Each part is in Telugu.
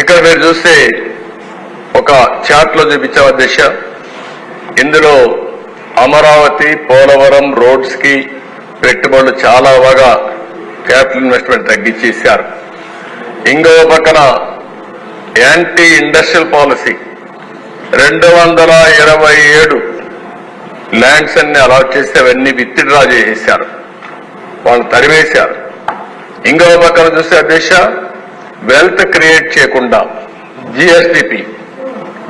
ఇక్కడ మీరు చూస్తే ఒక చాట్లో లో చూపించాం అధ్యక్ష ఇందులో అమరావతి పోలవరం రోడ్స్కి పెట్టుబడులు చాలా బాగా క్యాపిటల్ ఇన్వెస్ట్మెంట్ తగ్గించేశారు. ఇంకో పక్కన యాంటీ ఇండస్ట్రియల్ పాలసీ రెండు వందల ఇరవై ఏడు ల్యాండ్స్ అన్ని అలాట్ చేస్తే అవన్నీ విత్డ్రా చేసేసారు వాళ్ళు తరివేశారు. ఇంకో పక్కన చూస్తే అధ్యక్ష వెల్త్ క్రియేట్ చేయకుండా GSDP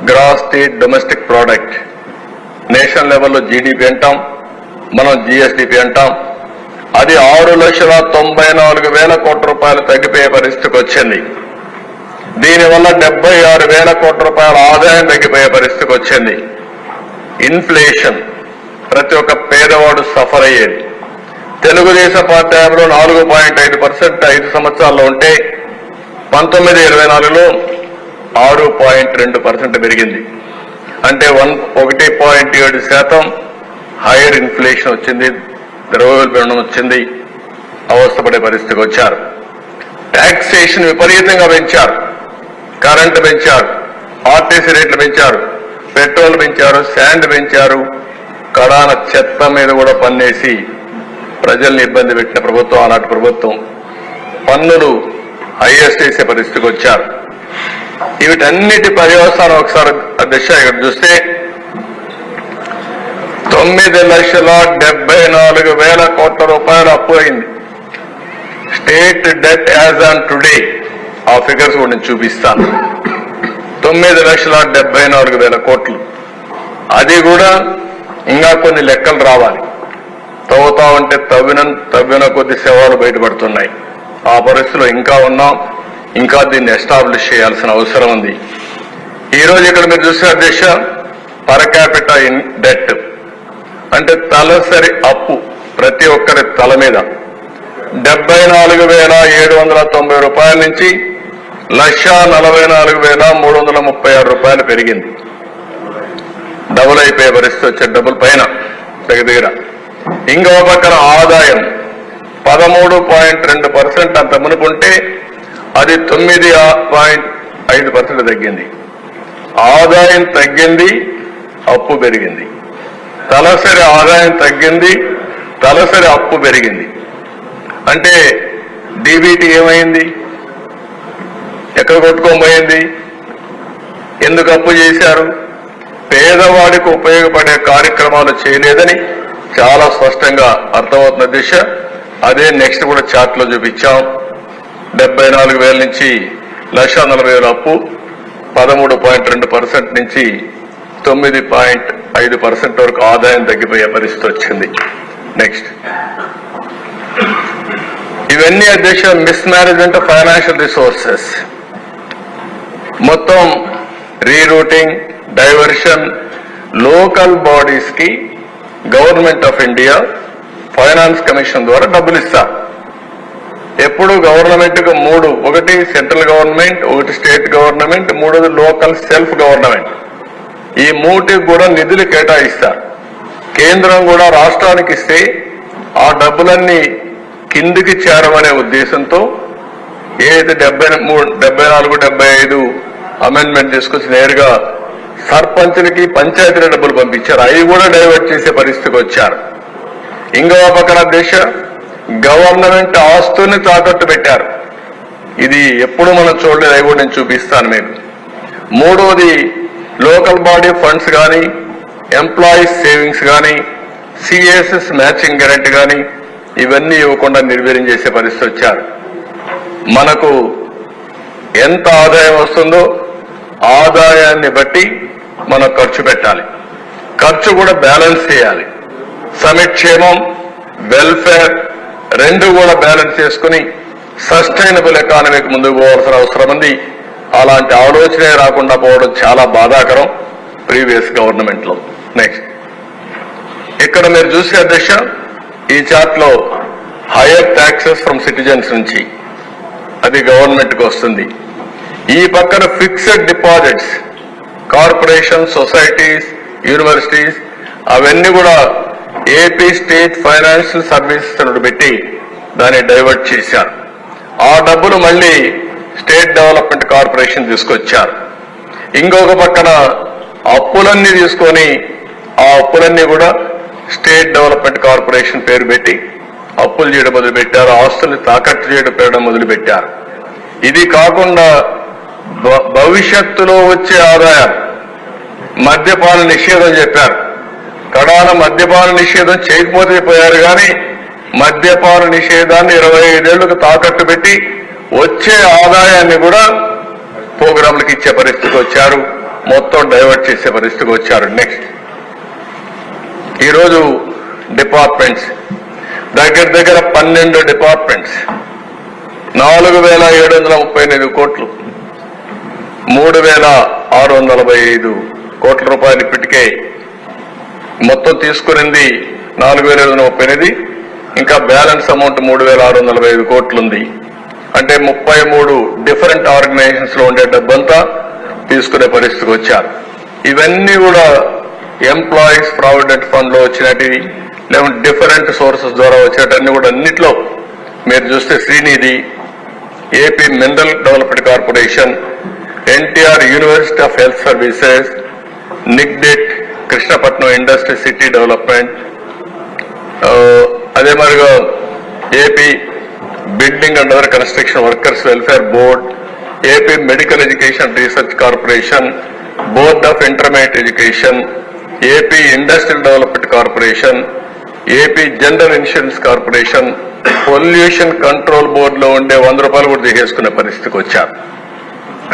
gross state domestic product national లెవెల్లో జీడిపి అంటాం మనం జిఎస్డిపి అంటాం. అది ఆరు లక్షల తొంభై నాలుగు వేల కోట్ల రూపాయలు తగ్గిపోయే పరిస్థితికి వచ్చింది. దీనివల్ల డెబ్బై ఆరు వేల కోట్ల రూపాయల ఆదాయం తగ్గిపోయే పరిస్థితికి వచ్చింది. ఇన్ఫ్లేషన్ ప్రతి ఒక్క పేదవాడు సఫర్ అయ్యేది. తెలుగుదేశం పార్టీ నాలుగు పాయింట్ ఐదు పర్సెంట్ ఐదు సంవత్సరాల్లో ఉంటే పంతొమ్మిది ఇరవై నాలుగులో ఆరు పాయింట్ రెండు పర్సెంట్ పెరిగింది. అంటే వన్ ఒకటి పాయింట్ ఏడు శాతం హైయర్ ఇన్ఫ్లేషన్ వచ్చింది ద్రవ్యోల్బణం వచ్చింది అవస్థపడే పరిస్థితికి వచ్చారు. ట్యాక్సేషన్ విపరీతంగా పెంచారు కరెంటు పెంచారు ఆర్టీసీ రేట్లు పెంచారు పెట్రోల్ పెంచారు శాండ్ పెంచారు కడాన చెత్త మీద కూడా పన్నేసి ప్రజల్ని ఇబ్బంది పెట్టిన ప్రభుత్వం ఆనాటి ప్రభుత్వం. పన్నులు ఐఎస్టీసీ పరిస్థితికి వచ్చారు. వీటన్నిటి పర్యవసానం ఒకసారి దిశ ఇక్కడ చూస్తే తొమ్మిది లక్షల డెబ్బై నాలుగు వేల కోట్ల రూపాయలు అప్పు అయింది. State debt as on today ఆ ఫిగర్స్ కూడా నేను చూపిస్తాను. తొమ్మిది లక్షల డెబ్బై నాలుగు వేల కోట్లు. అది కూడా ఇంకా కొన్ని లెక్కలు రావాలి. తవ్వుతా ఉంటే తవ్విన తవ్విన కొద్ది సేవలు బయటపడుతున్నాయి. ఆ పరిస్థితిలో ఇంకా ఉన్నాం ఇంకా దీన్ని ఎస్టాబ్లిష్ చేయాల్సిన అవసరం ఉంది. ఈ రోజు ఇక్కడ మీరు చూసే అధ్యక్ష పర్ క్యాపిటల్ ఇన్ డెట్ అంటే తలసరి అప్పు ప్రతి ఒక్కరి తల మీద. డెబ్బై నాలుగు వేల ఏడు వందల తొంభై రూపాయల నుంచి లక్ష నలభై నాలుగు వేల మూడు వందల ముప్పై ఆరు రూపాయలు పెరిగింది. డబుల్ అయిపోయే పరిస్థితి వచ్చే డబుల్ పైన దగ్గర దగ్గర. ఇంకో పక్కన ఆదాయం. పదమూడు పాయింట్ రెండు పర్సెంట్ అంత మునుపుంటే అది తొమ్మిది పాయింట్ ఐదు పర్సెంట్ తగ్గింది. ఆదాయం తగ్గింది అప్పు పెరిగింది. తలసరి ఆదాయం తగ్గింది తలసరి అప్పు పెరిగింది. అంటే డీబీటీ ఏమైంది? ఎక్కడ కొట్టుకోబోయింది? ఎందుకు అప్పు చేశారు? పేదవాడికి ఉపయోగపడే కార్యక్రమాలు చేయలేదని చాలా స్పష్టంగా అర్థమవుతున్న దిశ. అదే నెక్స్ట్ కూడా చార్ట్లో చూపించాం. డెబ్బై నాలుగు వేల నుంచి లక్ష నలభై వేల అప్పు పదమూడు పాయింట్ రెండు పర్సెంట్ నుంచి తొమ్మిది పాయింట్ ఐదు పర్సెంట్ వరకు ఆదాయం తగ్గిపోయే పరిస్థితి వచ్చింది. నెక్స్ట్. ఇవన్నీ అధ్యక్ష mismanagement of financial resources మొత్తం rerouting diversion local బాడీస్కి government of India finance commission ద్వారా డబ్బులు ఇస్తారు ఎప్పుడు గవర్నమెంట్కి మూడు ఒకటి సెంట్రల్ గవర్నమెంట్ ఒకటి స్టేట్ గవర్నమెంట్ మూడోది లోకల్ సెల్ఫ్ గవర్నమెంట్. ఈ మూటికి కూడా నిధులు కేటాయిస్తారు కేంద్రం కూడా రాష్ట్రానికి ఇస్తే ఆ డబ్బులన్నీ కిందికి చేరమనే ఉద్దేశంతో ఏదైతే డెబ్బై మూడు డెబ్బై నాలుగు డెబ్బై ఐదు అమెండ్మెంట్ తీసుకొచ్చి నేరుగా సర్పంచులకి పంచాయతీల డబ్బులు పంపించారు. అవి కూడా డైవర్ట్ చేసే పరిస్థితికి వచ్చారు. ఇంకో పక్కన దిశ గవర్నమెంట్ ఆస్తుని తాకట్టు పెట్టారు. ఇది ఎప్పుడు మనం చూడలేదు అవి కూడా నేను చూపిస్తాను మీకు. మూడవది లోకల్ బాడీ ఫండ్స్ కానీ ఎంప్లాయీస్ సేవింగ్స్ కానీ సిఎస్ఎస్ మ్యాచింగ్ గ్యారెంటీ కానీ ఇవన్నీ ఇవ్వకుండా నిర్వీర్యం చేసే పరిస్థితి వచ్చారు. మనకు ఎంత ఆదాయం వస్తుందో ఆదాయాన్ని బట్టి మనం ఖర్చు పెట్టాలి. ఖర్చు కూడా బ్యాలెన్స్ చేయాలి. సమిక్షేమం వెల్ఫేర్ రెండు కూడా బ్యాలెన్స్ చేసుకుని సస్టైనబుల్ ఎకానమీకి ముందుకు పోవాల్సిన అవసరం ఉంది. అలాంటి ఆలోచనే రాకుండా పోవడం చాలా బాధాకరం ప్రీవియస్ గవర్నమెంట్లో. నెక్స్ట్ ఇక్కడ మీరు చూసే అధ్యక్ష ఈ చార్ట్లో హైయర్ ట్యాక్సెస్ ఫ్రమ్ సిటిజన్స్ నుంచి అది గవర్నమెంట్కు వస్తుంది. ఈ పక్కన fixed deposits corporation societies universities అవన్నీ కూడా ఏపీ స్టేట్ ఫైనాన్షియల్ సర్వీసెస్ అని పెట్టి దాన్ని డైవర్ట్ చేశారు. ఆ డబ్బులు మళ్ళీ స్టేట్ డెవలప్మెంట్ కార్పొరేషన్ తీసుకొచ్చారు. ఇంకొక పక్కన అప్పులన్నీ తీసుకొని ఆ అప్పులన్నీ కూడా స్టేట్ డెవలప్మెంట్ కార్పొరేషన్ పేరు పెట్టి అప్పులు చేయడం మొదలుపెట్టారు ఆస్తుల్ని తాకట్టు చేయడం పెట్టడం మొదలుపెట్టారు. ఇది కాకుండా భ- భవిష్యత్తులో వచ్చే ఆదాయం మద్యపాన నిషేధం చెప్పారు. కడాన మద్యపాన నిషేధం చేయకపోతే పోయారు కానీ మద్యపాన నిషేధాన్ని ఇరవై ఐదేళ్ళకు తాకట్టు పెట్టి వచ్చే ఆదాయాన్ని కూడా ప్రోగ్రాంలకు ఇచ్చే పరిస్థితికి వచ్చారు. మొత్తం డైవర్ట్ చేసే పరిస్థితికి వచ్చారు. నెక్స్ట్ ఈరోజు డిపార్ట్మెంట్స్. దగ్గర దగ్గర పన్నెండు డిపార్ట్మెంట్స్. నాలుగు వేల ఏడు వందల ముప్పై ఎనిమిది కోట్లు. మూడు వేల ఆరు వందల ఐదు కోట్ల రూపాయలు ఇప్పటికే మొత్తం తీసుకునింది నాలుగు వేల ఐదు ముప్పై ఎనిమిది. ఇంకా బ్యాలెన్స్ అమౌంట్ మూడు వేల ఆరు వందల ఐదు కోట్లుంది. అంటే ముప్పై మూడు డిఫరెంట్ ఆర్గనైజేషన్స్లో ఉండే డబ్బంతా తీసుకునే పరిస్థితికి వచ్చారు. ఇవన్నీ కూడా ఎంప్లాయీస్ ప్రావిడెంట్ ఫండ్లో వచ్చినటివి లేకుంటే డిఫరెంట్ సోర్సెస్ ద్వారా వచ్చేటన్ని కూడా అన్నిట్లో మీరు చూస్తే Srinidhi AP mineral development corporation NTR university of health services నిగ్డెట్ Krishnapatnam industry city development అదే మరిగా AP building and other construction workers welfare board AP medical education research corporation board of intermediate education AP industrial development corporation AP general insurance corporation pollution control బోర్డులో ఉండే వంద రూపాయలు కూడా దిగేసుకునే పరిస్థితికి వచ్చారు.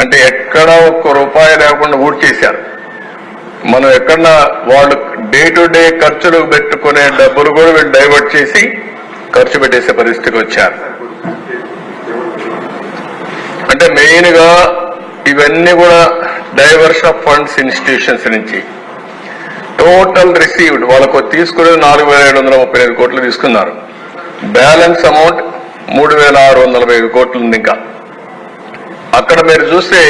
అంటే ఎక్కడ ఒక్క రూపాయి లేకుండా ఊడ్చేశారు. మనం ఎక్కడన్నా వాళ్ళు డే టు డే ఖర్చులు పెట్టుకునే డబ్బులు కూడా వీళ్ళు డైవర్ట్ చేసి ఖర్చు పెట్టేసే పరిస్థితికి వచ్చారు. అంటే మెయిన్గా ఇవన్నీ కూడా డైవర్షన్ ఆఫ్ ఫండ్స్ ఇన్స్టిట్యూషన్స్ నుంచి. టోటల్ రిసీవ్డ్ వాళ్ళకు తీసుకునే నాలుగు వేల ఏడు వందల ముప్పై ఐదు కోట్లు తీసుకున్నారు. బ్యాలెన్స్ అమౌంట్ మూడు వేల ఆరు వందల ఐదు కోట్లు ఉంది ఇంకా. అక్కడ మీరు చూస్తే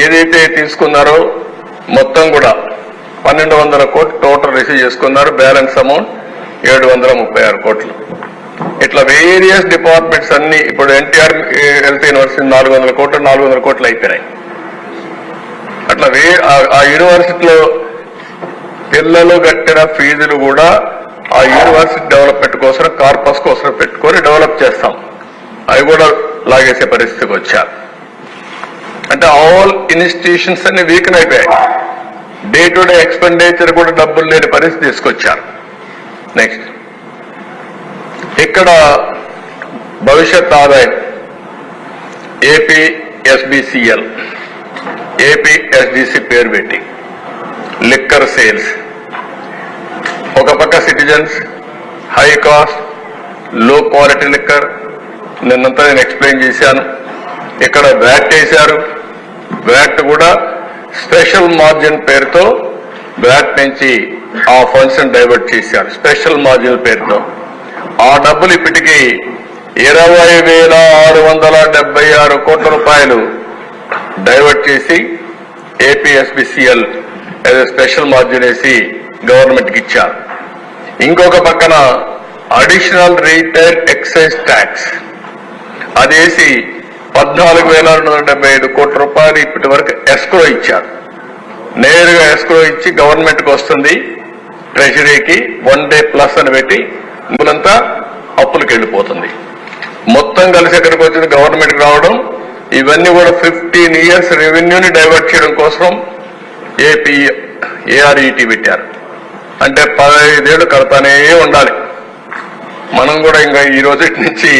ఏదైతే తీసుకున్నారో మొత్తం కూడా పన్నెండు వందల కోట్లు టోటల్ రిసీవ్ చేసుకున్నారు. బ్యాలెన్స్ అమౌంట్ ఏడు వందల ముప్పై ఆరు కోట్లు. ఇట్లా వేరియస్ డిపార్ట్మెంట్స్ అన్ని ఇప్పుడు ఎన్టీఆర్ హెల్త్ యూనివర్సిటీ నాలుగు వందల కోట్లు నాలుగు వందల కోట్లు అయిపోయినాయి. అట్లా వే ఆ- యూనివర్సిటీలో పిల్లలు కట్టిన ఫీజులు కూడా ఆ యూనివర్సిటీ డెవలప్మెంట్ కోసం కార్పస్ కోసం పెట్టుకొని డెవలప్ చేస్తాం. అవి కూడా లాగేసే పరిస్థితికి వచ్చారు. అంటే ఆల్ ఇన్స్టిట్యూషన్స్ అన్ని వీకన్ అయిపోయాయి. డే టు డే ఎక్స్పెండిచర్ కూడా డబ్బులు లేని పరిస్థితి తీసుకొచ్చారు. నెక్స్ట్ ఇక్కడ భవిష్యత్ ఆదాయం. ఏపీ ఎస్బిసిఎల్ ఏపీ ఎస్డిసి పేరు పెట్టి. లిక్కర్ సేల్స్ ఒక పక్క సిటిజన్స్ హై కాస్ట్లో క్వాలిటీ లిక్కర్ నిన్నంతా నేను ఎక్స్ప్లెయిన్ చేశాను. ఇక్కడ వ్యాట్ వేశారు. వ్యాట్ కూడా స్పెషల్ మార్జిన్ పేరుతో బ్యాట్ నుంచి ఆ ఫండ్స్ డైవర్ట్ చేశారు. స్పెషల్ మార్జిన్ పేరుతో. ఆ డబ్బులు ఇప్పటికీ ఇరవై వేల ఆరు వందల డెబ్బై ఆరు కోట్ల రూపాయలు డైవర్ట్ చేసి ఏపీఎస్బిసిఎల్ స్పెషల్ మార్జిన్ వేసి గవర్నమెంట్కి ఇచ్చారు. ఇంకొక పక్కన అడిషనల్ రీటైల్ ఎక్సైజ్ ట్యాక్స్. అదేసి పద్నాలుగు వేల రెండు వందల డెబ్బై ఐదు కోట్ల రూపాయలు ఇప్పటి వరకు ఎస్క్రో ఇచ్చారు. నేరుగా ఎస్క్రో ఇచ్చి గవర్నమెంట్కి వస్తుంది. ట్రెజరీకి వన్ డే ప్లస్ అని పెట్టి ఇందులంతా అప్పులకు వెళ్ళిపోతుంది. మొత్తం కలిసి ఎక్కడికి వచ్చింది గవర్నమెంట్ రావడం ఇవన్నీ కూడా ఫిఫ్టీన్ ఇయర్స్ రెవెన్యూని డైవర్ట్ చేయడం కోసం ఏపీ ఏఆర్ఈటీ పెట్టారు. అంటే పదహైదేళ్ళు కడతానే ఉండాలి. మనం కూడా ఇంకా ఈ రోజు నుంచి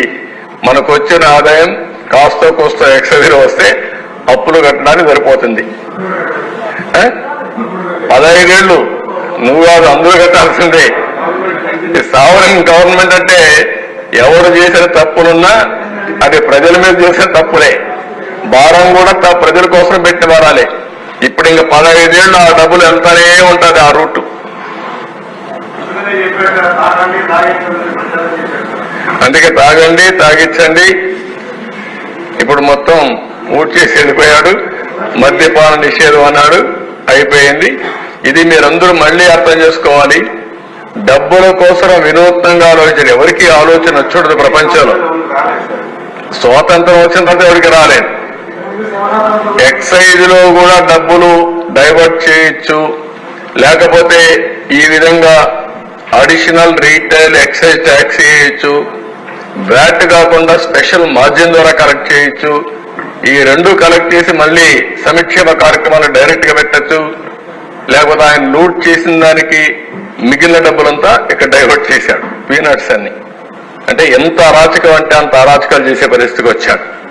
మనకు వచ్చిన ఆదాయం కాస్తో కోస్తో ఎక్సైజ్ వస్తే అప్పులు కట్టడానికి సరిపోతుంది. ఆ? పదహైదేళ్ళు నువ్వు కాదు అందరూ కట్టాల్సిందే. సావరన్ గవర్నమెంట్ అంటే ఎవరు చేసిన తప్పులున్నా అది ప్రజల మీద చేసిన తప్పులే. భారం కూడా ప్రజల కోసం పెట్టిన వారాలే. ఇప్పుడు ఇంకా పదహైదేళ్ళు ఆ డబ్బులు వెళ్తానే ఉంటది ఆ రూట్. అందుకే తాగండి తాగించండి ఇప్పుడు మొత్తం ఊడ్చేసి వెళ్ళిపోయాడు మద్యపాన నిషేధం అన్నాడు. అయిపోయింది. ఇది మీరందరూ మళ్ళీ అర్థం చేసుకోవాలి. డబ్బుల కోసం వినూత్నంగా ఆలోచన. ఎవరికి ఆలోచన వచ్చుడదు ప్రపంచంలో. స్వాతంత్రం వచ్చిన తర్వాత ఎవరికి రాలేదు? ఎక్సైజ్లో కూడా డబ్బులు డైవర్ట్ చేయొచ్చు. లేకపోతే ఈ విధంగా అడిషనల్ రీటైల్ ఎక్సైజ్ ట్యాక్స్ చేయొచ్చు బ్యాట్ కాకుండా స్పెషల్ మార్జిన్ ద్వారా కలెక్ట్ చేయొచ్చు. ఈ రెండు కలెక్ట్ చేసి మళ్ళీ సంక్షేమ కార్యక్రమాలు డైరెక్ట్గా పెట్టచ్చు. లేకపోతే ఆయన లూట్ చేసిన దానికి మిగిలిన డబ్బులంతా ఇక్కడ డైవర్ట్ చేశాడు. పీనట్స్ అన్ని. అంటే ఎంత అరాచకం అంటే అంత అరాచకాలు చేసే పరిస్థితికి వచ్చాడు.